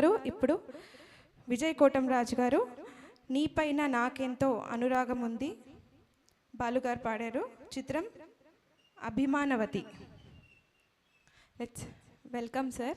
గారు ఇప్పుడు విజయ్ కోటం రాజు గారు నీపైన నాకెంతో అనురాగం ఉంది బాలుగారు పాడారు చిత్రం అభిమానవతి. లెట్స్ వెల్కమ్ సార్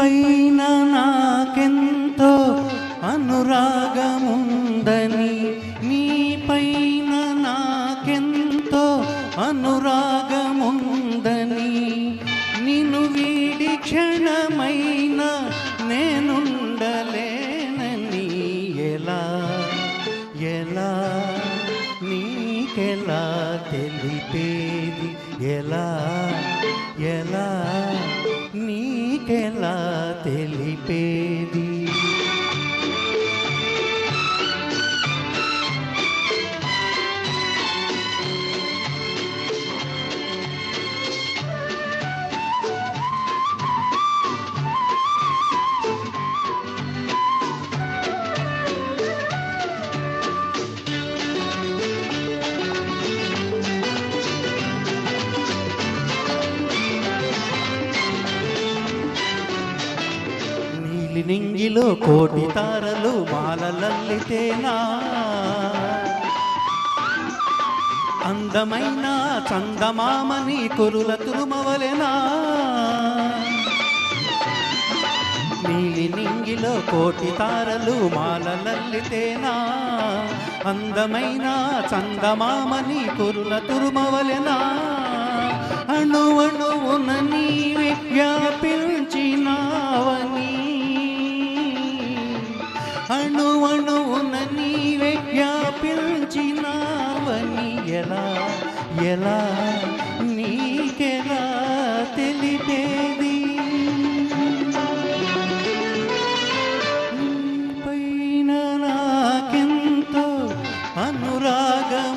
పైన నాకెంతో అనురాగముందని నీపైన నాకెంతో అనురాగముందని. నిన్ను వీడి క్షణమైన నేనుండలేనని ఎలా ఎలా నీకెలా తెలిపేది ఎలా నీకెలా తెలిపే నింగిలో కోటి తారలు మాలలల్లితేనా? అందమైన చందమామని కొరుల తురుమవలెనా? నీలి నింగిలో కోటి తారలు మాలలల్లితేనా? అందమైన చందమామని కొరుల తురుమవలెనా? ఎలా ఎలా నీకెలా తెలిపేది? పైన నాకెంతో అనురాగముందని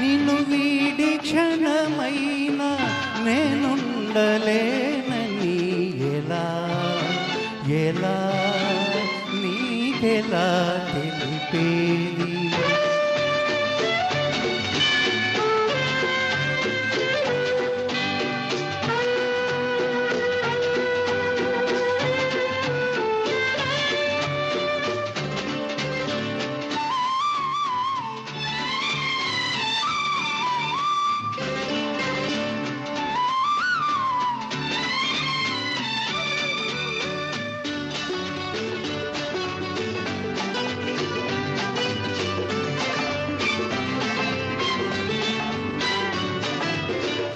నిన్ను వీడి క్షణమైన నేనుండలేనని ఎలా ఎలా నీకెలా తెలిపేది?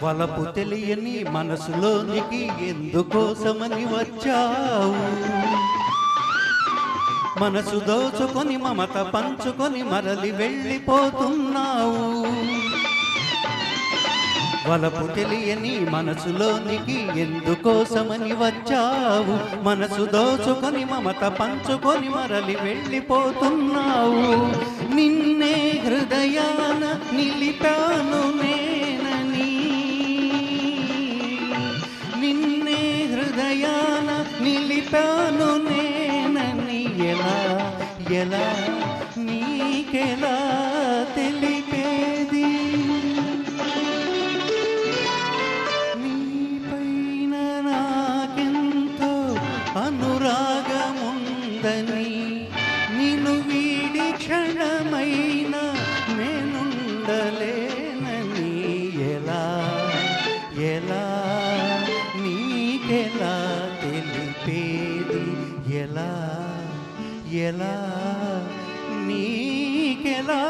వలపు తెలియని మనసులోనికి ఎందుకోసమని వచ్చావు? మనసు దోచుకొని మమత పంచుకొని మరలి వెళ్ళిపోతున్నావు. వలపు తెలియని మనసులోనికి ఎందుకోసమని వచ్చావు? మనసు దోచుకొని మమత పంచుకొని మరలి వెళ్ళిపోతున్నావు. నిన్నే హృదయాన నిలిపాను. ఎలా నీకెలా తెలిపేది? నీపైన నాకెంతో అనురాగముందని నిన్ను వీడి క్షణమైన నేనుండలేనని ఎలా ఎలా నీకెలా తెలిపేది? ఎలా ఎలా నీకెలా